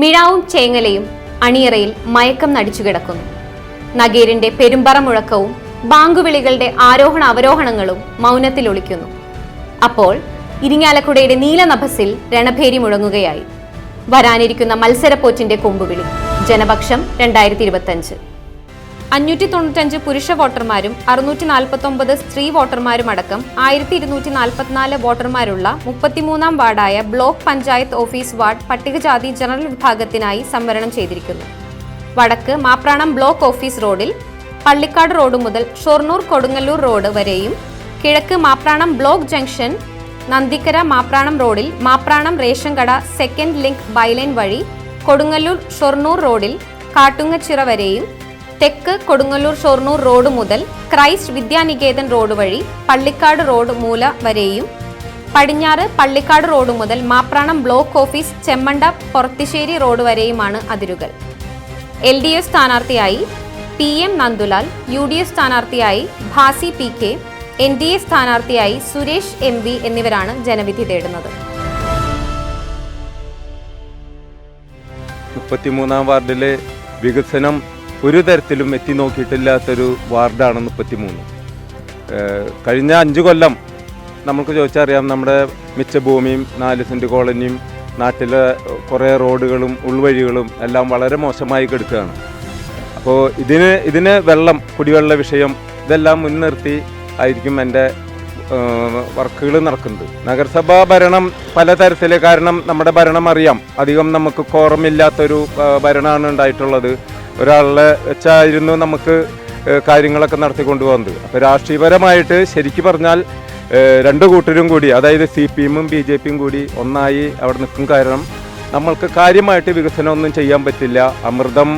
മിഴാവും ചേങ്ങലയും അണിയറയിൽ മയക്കം നടിച്ചു കിടക്കുന്നു. നഗീറിന്റെ പെരുമ്പറ മുഴക്കവും ബാങ്കുവിളികളുടെ ആരോഹണ അവരോഹണങ്ങളും മൗനത്തിൽ ഒളിക്കുന്നു. അപ്പോൾ ഇരിങ്ങാലക്കുടയുടെ നീലനഭസിൽ രണഭേരി മുഴങ്ങുകയായി. വരാനിരിക്കുന്ന മത്സരപ്പോറ്റിന്റെ കൊമ്പുവിളി. ജനപക്ഷം രണ്ടായിരത്തി ഇരുപത്തഞ്ച്. അഞ്ഞൂറ്റി തൊണ്ണൂറ്റഞ്ച് പുരുഷ വോട്ടർമാരും അറുന്നൂറ്റി നാൽപ്പത്തി ഒമ്പത് സ്ത്രീ വോട്ടർമാരും അടക്കം ആയിരത്തി ഇരുന്നൂറ്റി നാൽപ്പത്തിനാല് വോട്ടർമാരുള്ള മുപ്പത്തിമൂന്നാം വാർഡായ ബ്ലോക്ക് പഞ്ചായത്ത് ഓഫീസ് വാർഡ് പട്ടികജാതി ജനറൽ വിഭാഗത്തിനായി സംവരണം ചെയ്തിരിക്കുന്നു. വടക്ക് മാപ്രാണം ബ്ലോക്ക് ഓഫീസ് റോഡിൽ പള്ളിക്കാട് റോഡ് മുതൽ ഷൊർണൂർ കൊടുങ്ങല്ലൂർ റോഡ് വരെയും കിഴക്ക് മാപ്രാണം ബ്ലോക്ക് ജംഗ്ഷൻ നന്ദിക്കര മാപ്രാണം റോഡിൽ മാപ്രാണം റേഷൻ കട സെക്കൻഡ് ലിങ്ക് ബൈലൈൻ വഴി കൊടുങ്ങല്ലൂർ ഷൊർണൂർ റോഡിൽ കാട്ടുങ്ങച്ചിറ വരെയും തെക്ക് കൊടുങ്ങല്ലൂർ ഷൊർണൂർ റോഡ് മുതൽ ക്രൈസ്റ്റ് വിദ്യാനികേതൻ റോഡ് വഴി പള്ളിക്കാട് റോഡ് മൂല വരെയും പടിഞ്ഞാറ് പള്ളിക്കാട് റോഡ് മുതൽ Mapranam block office Chemmanda Porathissery road വരെയുമാണ് അതിരുകൾ. എൽ ഡി എഫ് സ്ഥാനാർത്ഥിയായി P M Nandulal U D F സ്ഥാനാർത്ഥിയായി Bhasi P K N D A സ്ഥാനാർത്ഥിയായി സുരേഷ് എം വി എന്നിവരാണ് ജനവിധി തേടുന്നത്. മുപ്പത്തിമൂന്നാം വാർഡിലെ വികസനം ഒരു തരത്തിലും എത്തി നോക്കിയിട്ടില്ലാത്തൊരു വാർഡാണ് മുപ്പത്തിമൂന്ന്. കഴിഞ്ഞ അഞ്ച് കൊല്ലം നമുക്ക് ചോദിച്ചറിയാം നമ്മുടെ മിച്ചഭൂമിയും നാല് സെന്റ് കോളനിയും നാട്ടിലെ കുറേ റോഡുകളും ഉൾവഴികളും എല്ലാം വളരെ മോശമായി കിടക്കുകയാണ്. അപ്പോൾ ഇതിന് ഇതിന് വെള്ളം കുടിവെള്ള വിഷയം ഇതെല്ലാം മുൻനിർത്തി ആയിരിക്കും എന്റെ വർക്കുകൾ നടക്കുന്നത്. നഗരസഭാ ഭരണം പലതരത്തിൽ കാരണം നമ്മുടെ ഭരണം അറിയാം. അധികം നമുക്ക് കോറമില്ലാത്തൊരു ഭരണമാണ് ഉണ്ടായിട്ടുള്ളത്. ഒരാളെ വെച്ചായിരുന്നു നമുക്ക് കാര്യങ്ങളൊക്കെ നടത്തിക്കൊണ്ടു പോകുന്നത് അപ്പോൾ രാഷ്ട്രീയപരമായിട്ട് ശരിക്കും പറഞ്ഞാൽ രണ്ട് കൂട്ടരും കൂടി അതായത് സി പി എമ്മും ബി ജെ പിയും കൂടി ഒന്നായി അവിടെ നിൽക്കും കാരണം നമ്മൾക്ക് കാര്യമായിട്ട് വികസനമൊന്നും ചെയ്യാൻ പറ്റില്ല. അമൃതം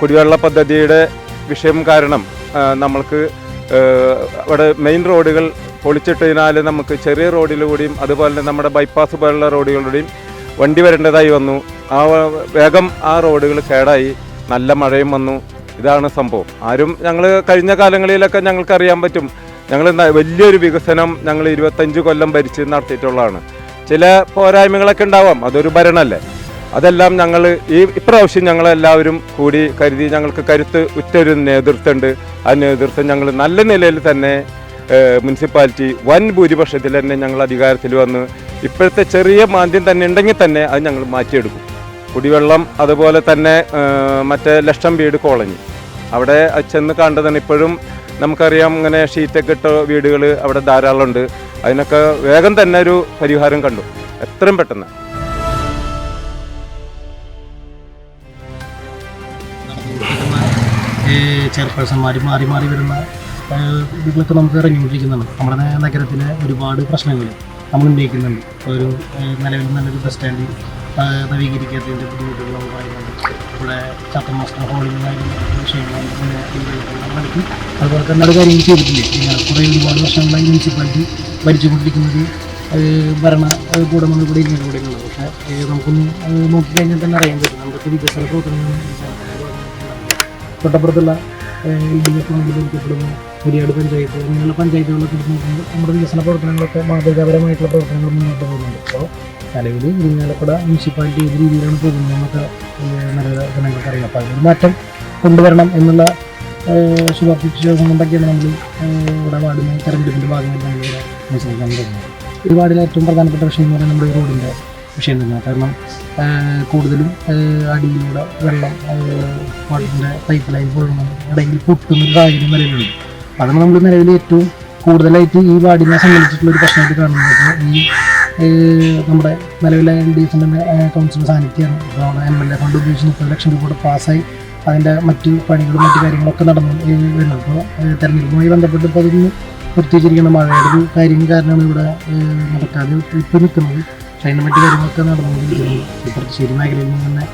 കുടിവെള്ള പദ്ധതിയുടെ വിഷയം കാരണം നമ്മൾക്ക് അവിടെ മെയിൻ റോഡുകൾ പൊളിച്ചിട്ടതിനാൽ നമുക്ക് ചെറിയ റോഡിലൂടെയും അതുപോലെ തന്നെ നമ്മുടെ ബൈപ്പാസ് പോലുള്ള റോഡുകളിലൂടെയും വണ്ടി വരേണ്ടതായി വന്നു. ആ വേഗം ആ റോഡുകൾ കേടായി. നല്ല മഴയും വന്നു. ഇതാണ് സംഭവം. ആരും ഞങ്ങൾ കഴിഞ്ഞ കാലങ്ങളിലൊക്കെ ഞങ്ങൾക്ക് അറിയാൻ പറ്റും. ഞങ്ങൾ വലിയൊരു വികസനം ഞങ്ങൾ ഇരുപത്തഞ്ച് കൊല്ലം ഭരിച്ച് നടത്തിയിട്ടുള്ളതാണ്. ചില പോരായ്മകളൊക്കെ ഉണ്ടാവാം. അതൊരു ഭരണമല്ലേ അതെല്ലാം ഞങ്ങൾ ഈ ഇപ്രാവശ്യം ഞങ്ങളെല്ലാവരും കൂടി കരുതി ഞങ്ങൾക്ക് കരുത്ത് ഉറ്റൊരു നേതൃത്വമുണ്ട് ആ നേതൃത്വം ഞങ്ങൾ നല്ല നിലയിൽ തന്നെ മുനിസിപ്പാലിറ്റി വൻ ഭൂരിപക്ഷത്തിൽ തന്നെ ഞങ്ങൾ അധികാരത്തിൽ വന്ന് ഇപ്പോഴത്തെ ചെറിയ മാന്ദ്യം തന്നെ ഉണ്ടെങ്കിൽ തന്നെ അത് ഞങ്ങൾ മാറ്റിയെടുക്കും. കുടിവെള്ളം അതുപോലെ തന്നെ മറ്റേ ലക്ഷം വീട് കോളനി. അവിടെ ചെന്ന് കണ്ടതാണ് ഇപ്പോഴും നമുക്കറിയാം ഇങ്ങനെ ഷീറ്റൊക്കെ ഇട്ട വീടുകൾ അവിടെ ധാരാളം ഉണ്ട് അതിനൊക്കെ വേഗം തന്നെ ഒരു പരിഹാരം കണ്ടു. എത്രയും പെട്ടെന്ന്. ചെയർപേഴ്സൺമാർ മാറി മാറി വരുന്ന ഇതൊക്കെ നമുക്ക് ഇറങ്ങിക്കൊണ്ടിരിക്കുന്നുണ്ട്. നമ്മുടെ നഗരത്തിലെ ഒരുപാട് പ്രശ്നങ്ങൾ നമ്മൾ ഉന്നയിക്കുന്നുണ്ട് ഒരു നിലവിൽ നല്ലൊരു ബസ് സ്റ്റാൻഡ് ഏഹ്, ബുദ്ധിമുട്ടുകളും പറയുന്നുണ്ട് ഇവിടെ ചാത്തൻ മാസ്റ്റർ ഹോളിംഗായിരുന്ന വിഷയങ്ങൾ നടത്തി. അതുപോലെ തന്നെ അത് കാര്യങ്ങൾ ചെയ്തിട്ടില്ലേ? കുറേ ഒരുപാട് വർഷങ്ങളായി മുനിസിപ്പാലിറ്റി ഭരിച്ചുകൊണ്ടിരിക്കുന്നത്. ഭരണ കൂടമെന്ന് ഇവിടെ ഇങ്ങനെ കൂടെ ഉള്ളത് പക്ഷേ നമുക്കൊന്ന് നോക്കിക്കഴിഞ്ഞാൽ തന്നെ അറിയാൻ പറ്റും. നമുക്ക് വികസന പ്രവർത്തനങ്ങൾ തൊട്ടപ്പുറത്തുള്ള എൽ ഡി എഫ് ബന്ധിക്കപ്പെടുന്ന കുരിയാട് പഞ്ചായത്ത് അങ്ങനെയുള്ള പഞ്ചായത്തുകളൊക്കെ നമ്മുടെ വികസന പ്രവർത്തനങ്ങളൊക്കെ മാതൃകാപരമായിട്ടുള്ള പ്രവർത്തനങ്ങൾ മുന്നോട്ട് പോകുന്നുണ്ട്. അപ്പോൾ നിലവിൽ ഇരിങ്ങാലക്കുട മുനിസിപ്പാലിറ്റി ഏത് രീതിയിലാണ് പോകുന്നതെന്നൊക്കെ എന്നൊക്കെ നിലവിലെ ജനങ്ങൾക്ക് അറിയാം അപ്പോൾ അതിനൊരു മാറ്റം കൊണ്ടുവരണം എന്നുള്ള വിശ്വാസം കൊണ്ടൊക്കെയാണ് നമ്മൾ ഇവിടെ വാർഡിനെ തെരഞ്ഞെടുപ്പിന്റെ ഭാഗമായിട്ട് നമ്മളിവിടെ മനസ്സിലാക്കാൻ തുടങ്ങുന്നത് ഈ വാർഡിലെ ഏറ്റവും പ്രധാനപ്പെട്ട വിഷയം എന്ന് പറയുന്നത് നമ്മുടെ റോഡിന്റെ വിഷയം തന്നെയാണ്. കാരണം കൂടുതലും അടിയിലൂടെ വെള്ളം വാട്ടറിന്റെ പൈപ്പ് ലൈൻ പോലുള്ള ഇടയിൽ പൊട്ടുന്ന ഒരു സാഹചര്യം നിലവിലുണ്ട് അതാണ് നമ്മൾ നിലവിൽ ഏറ്റവും കൂടുതലായിട്ട് ഈ വാർഡിനെ സംബന്ധിച്ചിട്ടുള്ള ഒരു പ്രശ്നമായിട്ട് കാണുന്നത്. ഈ നമ്മുടെ നിലവിലെ എൽ ഡി എഫിന്റെ കൗൺസിലർ സാന്നിധ്യമാണ്. ഇപ്പോൾ നമ്മുടെ എം എൽ എ ഫണ്ട് ഉപയോഗിച്ച് മുപ്പത് ലക്ഷം രൂപ പാസ്സായി അതിന്റെ മറ്റ് പണികളും മറ്റു കാര്യങ്ങളൊക്കെ നടന്നു വരുന്നു. അപ്പോൾ തെരഞ്ഞെടുപ്പുമായി ബന്ധപ്പെട്ട് ഇപ്പോൾ അതൊന്ന് നിർത്തിവെച്ചിരിക്കുന്ന മഴയുടെ ഒരു കാര്യം കാരണമാണ് ഇവിടെ നടക്കാതെ ഇപ്പോൾ നിൽക്കുന്നത്. അതിന്റെ മറ്റു കാര്യങ്ങളൊക്കെ നടന്നുകൊണ്ടിരിക്കുന്നത് ഈ പുറത്തുശ്ശേരി മേഖലയിൽ നിന്ന് തന്നെ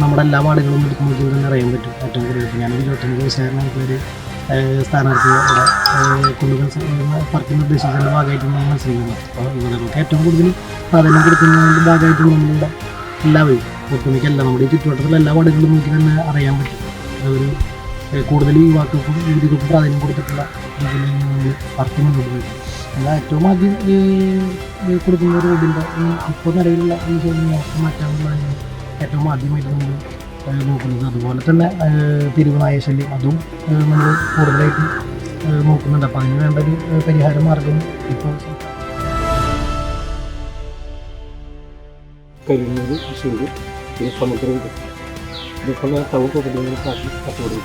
നമ്മുടെ എല്ലാ വാർഡുകളും നോക്കിയാൽ തന്നെ അറിയാൻ പറ്റും. ഏറ്റവും കൂടുതൽ ഞാനൊരു ഇരുപത്തൊമ്പത് ഒരു ഏഹ്, സ്ഥാനാർത്ഥിയെ ഇവിടെ കൊണ്ടുവരാൻ പാർട്ടി നിർദ്ദേശിച്ചതിന്റെ ഭാഗമായിട്ട് നമ്മൾ മത്സരിക്കുന്നത്. അപ്പോൾ നമുക്ക് ഏറ്റവും കൂടുതൽ പ്രാധാന്യം കൊടുക്കുന്നതിന്റെ ഭാഗമായിട്ട് നമ്മളിവിടെ എല്ലാവരും ഒട്ടുമിക്കല്ല നമ്മുടെ ഈ ചുറ്റുവട്ടത്തിലെ എല്ലാ വാർഡുകളും നോക്കി തന്നെ അറിയാൻ പറ്റും. അതൊരു കൂടുതൽ യുവാക്കൾക്കും യുവതികൾക്കും പ്രാധാന്യം കൊടുത്തിട്ടുള്ള രീതിയിൽ പാർട്ടി മുന്നോട്ട് പോയി എന്നാൽ ഏറ്റവും ആദ്യം ഈ കൊടുക്കുന്ന ഒരു ഈ ഇപ്പോൾ നിലവിലുള്ള ഈ ശൈലി മാറ്റാനുള്ള ഏറ്റവും ആദ്യമായിട്ട് നമ്മൾ നോക്കുന്നത്. അതുപോലെ തന്നെ തിരുവനായ ശല്യം അതും നമ്മൾ കൂടുതലായിട്ട് നോക്കുന്നുണ്ട്. അപ്പോൾ അതിന് വേണ്ട ഒരു പരിഹാര മാർഗം ഇപ്പോൾ കരിമീൻ കൃഷിയുണ്ട് പിന്നെ സമുദ്രമുണ്ട് ഇതൊക്കെ കച്ചവടം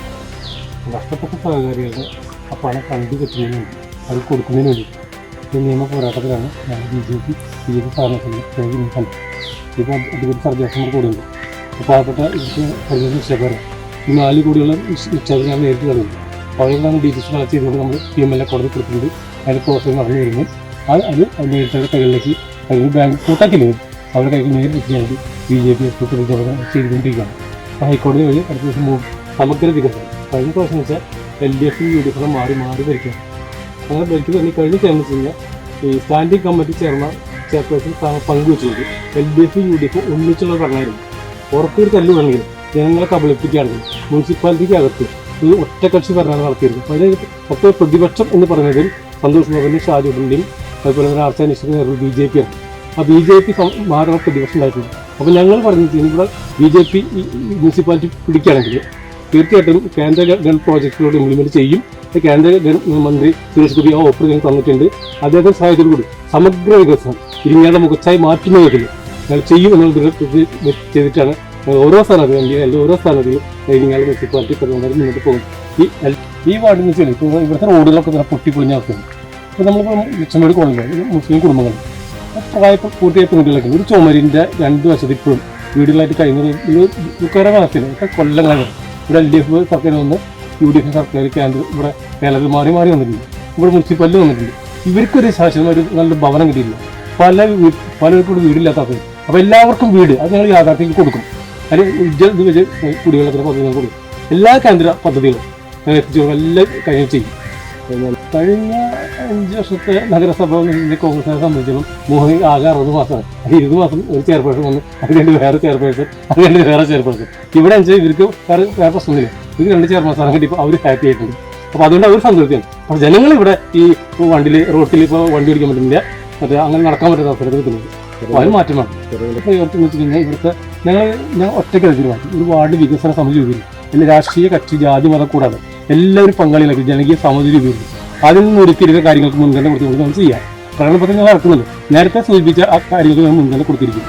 നഷ്ടപ്പെട്ട സഹകാരികളുടെ ആ പണം കണ്ടു കെട്ടുന്നതിന് വേണ്ടി അത് കൊടുക്കുന്നതിന് വേണ്ടി ഈ നിയമ പോരാട്ടത്തിലാണ് ഞാൻ ബി ജെ പി സി കണ്ടത് ഇപ്പോൾ അധികം സർജാസന്മാർ കൂടെയുണ്ട് അപ്പോൾ പാവപ്പെട്ട നിക്ഷേപകരെ ഈ നാല് കോടിയുള്ള നിക്ഷേപം ഞാൻ നേരിട്ട് കളയുന്നു അവരോടാണ് ഡി ജി സി കളക്ട് ചെയ്തുകൊണ്ട് നമ്മൾ പി എം എൽ എ കോടതി കൊടുത്തിട്ടുണ്ട്. അതിന്റെ പ്രോസസ്സ് നടന്നു വരുന്നു. അത് അത് നേരിട്ട് കൈകളിലേക്ക് കൈകൾ ബാങ്ക് കൂട്ടാക്കില്ല? അവരുടെ കൈകൾ നേരിട്ട് വേണ്ടി ബി ജെ പി ചെയ്തുകൊണ്ടിരിക്കുകയാണ്. അപ്പോൾ ഹൈക്കോടതി വഴി അടുത്ത ദിവസം സമഗ്ര വികസനം. കഴിഞ്ഞ പ്രാവശ്യം വെച്ചാൽ L D F U D F മാറി മാറി ഭരിക്കുകയാണ്. അങ്ങനെ ഭരിക്കുക തന്നെ കഴിഞ്ഞ ചേർന്ന് വെച്ച് കഴിഞ്ഞാൽ ഈ സ്റ്റാൻഡിംഗ് കമ്മിറ്റി ചേർന്ന chairperson പങ്കുവെച്ചുകൊണ്ട് L D F U D F ഒന്നിച്ചുള്ള ഭരണമായിരുന്നു ഉറപ്പൊരു തല്ലുവാണെങ്കിൽ ജനങ്ങളെ കബളിപ്പിക്കുകയാണെങ്കിൽ മുനിസിപ്പാലിറ്റിക്ക് അകത്ത് ഈ ഒറ്റക്കക്ഷി ഭരണം നടത്തിയിരുന്നു അതിന് മൊത്തം പ്രതിപക്ഷം എന്ന് പറഞ്ഞതിൽ സന്തോഷ് ബാബുവിന്റെയും ഷാജുവിന്റെയും അതുപോലെ തന്നെ ആർച്ച നേതൃത്വം ബി ജെ പി ആണ്. ആ ബി ജെ പി മാറുന്ന പ്രതിപക്ഷം ഉണ്ടായിട്ടുണ്ട്. അപ്പോൾ ഞങ്ങൾ പറഞ്ഞു ഇവിടെ ബി ജെ പി മുനിസിപ്പാലിറ്റി പിടിക്കുകയാണെങ്കിൽ തീർച്ചയായിട്ടും കേന്ദ്ര ഗവൺമെന്റ് പ്രോജക്റ്റിലൂടെ ഇംപ്ലിമെന്റ് ചെയ്യും. കേന്ദ്ര മന്ത്രി സുരേഷ് ഗോപി ആ ഓഫർ ഞങ്ങൾ തന്നിട്ടുണ്ട്. അദ്ദേഹത്തെ സഹായത്തോടു കൂടി സമഗ്ര വികസനം ഇരിങ്ങാതെ മുഖച്ചായി മാറ്റുന്നതിൽ ഞങ്ങൾ ചെയ്യും എന്നുള്ള ചെയ്തിട്ടാണ്. ഞങ്ങൾ ഓരോ സ്ഥാനത്തും ഇന്ത്യയിലെ എല്ലാ ഓരോ സ്ഥാനത്തിലും ഇരിങ്ങാട് മുനിസിപ്പാലിറ്റി പ്രവർത്തനം മുന്നോട്ട് പോകും. ഈ ഈ വാർഡിൽ എന്ന് വെച്ചാൽ ഇപ്പോൾ ഇവിടുത്തെ റോഡുകളൊക്കെ തന്നെ പൊട്ടിപ്പൊളിഞ്ഞ അവസ്ഥയാണ്. ഇപ്പോൾ നമ്മളിപ്പോൾ ലക്ഷമേട് കോളനിയിൽ മുസ്ലിം കുടുംബങ്ങൾ പ്രായപ്പോൾ പൂർത്തിയായ പെൺകുട്ടികളൊക്കെ ഒരു ചുമരിന്റെ രണ്ട് വശത്ത് ഇപ്പോഴും വീടുകളായിട്ട് കഴിയുന്നത് ഒരു ദുഃഖകരമായ അവസ്ഥയാണ് ഒക്കെ കൊല്ലങ്ങളാണ് ഇവിടെ എൽ ഡി എഫ് സർക്കാർ വന്ന് യു ഡി എഫ് സർക്കാർ കേന്ദ്ര ഇവിടെ കേരളത്തിൽ മാറി മാറി വന്നിട്ടുണ്ട്. ഇവിടെ മുനിസിപ്പാലിറ്റി വന്നിട്ടുണ്ട്. ഇവർക്കൊരു ശാശ്വതമായിട്ട് നല്ല ഭവനം കിട്ടിയില്ല പല പലർക്കും വീടില്ലാത്ത അവസ്ഥ അപ്പോൾ എല്ലാവർക്കും വീട് അത് ഞങ്ങൾ യാഥാർത്ഥ്യം കൊടുക്കും. വെച്ച് കുടിവെള്ളത്തിന് പദ്ധതി കൊടുക്കും. എല്ലാ കേന്ദ്ര പദ്ധതികളും ഞങ്ങൾ എത്തിച്ചു എല്ലാം കാര്യം ചെയ്യും. കഴിഞ്ഞ അഞ്ച് വർഷത്തെ നഗരസഭ കോൺഗ്രസിനെ സംബന്ധിച്ചിടത്തോളം മോഹൻ ആകെ അറുപത് മാസമാണ് ഇരുപത് മാസം ഒരു ചെയർപേഴ്സൺ വന്നു അത് രണ്ട് വേറെ ചെയർപേഴ്സൺ അത് രണ്ട് വേറെ ചെയർപേഴ്സൺ. ഇവിടെ വെച്ചാൽ ഇവർക്ക് വേറെ വേറെ പ്രശ്നമില്ല ഇവർക്ക് രണ്ട് ചെയർമാൻ കിട്ടി ഇപ്പോൾ അവർ ഹാപ്പി ആയിട്ടുണ്ട്. അപ്പോൾ അതുകൊണ്ട് അവർ സംതൃപ്തിയാണ്. അപ്പോൾ ജനങ്ങൾ ഇവിടെ ഈ വണ്ടിയിൽ റോട്ടിൽ ഇപ്പോൾ വണ്ടി ഓടിക്കാൻ പറ്റുന്നില്ല. മറ്റേ അങ്ങനെ നടക്കാൻ പറ്റുന്ന അവസരത്തിൽ കിട്ടുന്നത് അതിന് മാറ്റം വേണം. വെച്ച് കഴിഞ്ഞാൽ ഇവിടുത്തെ ഞങ്ങൾ ഞാൻ ഒറ്റയ്ക്ക് തീരുമാനിച്ചു ഒരു വാർഡ് വികസന സമിതി രൂപീകരിക്കും. എല്ലാ രാഷ്ട്രീയ കക്ഷി ജാതി മതം കൂടാതെ എല്ലാവരും പങ്കാളികളാക്കി ജനകീയ സമിതി രൂപീകരിക്കും. അതിൽ നിന്ന് ഒരുക്കിയിരുന്ന കാര്യങ്ങൾക്ക് മുൻഗണന കൊടുത്തുകൊണ്ട് നമ്മൾ ചെയ്യാം. പ്രകടനപത്രം ഞാൻ നടക്കുന്നുണ്ട്. നേരത്തെ സൂചിപ്പിച്ച ആ കാര്യങ്ങൾക്ക് ഞാൻ മുൻഗണന കൊടുത്തിരിക്കും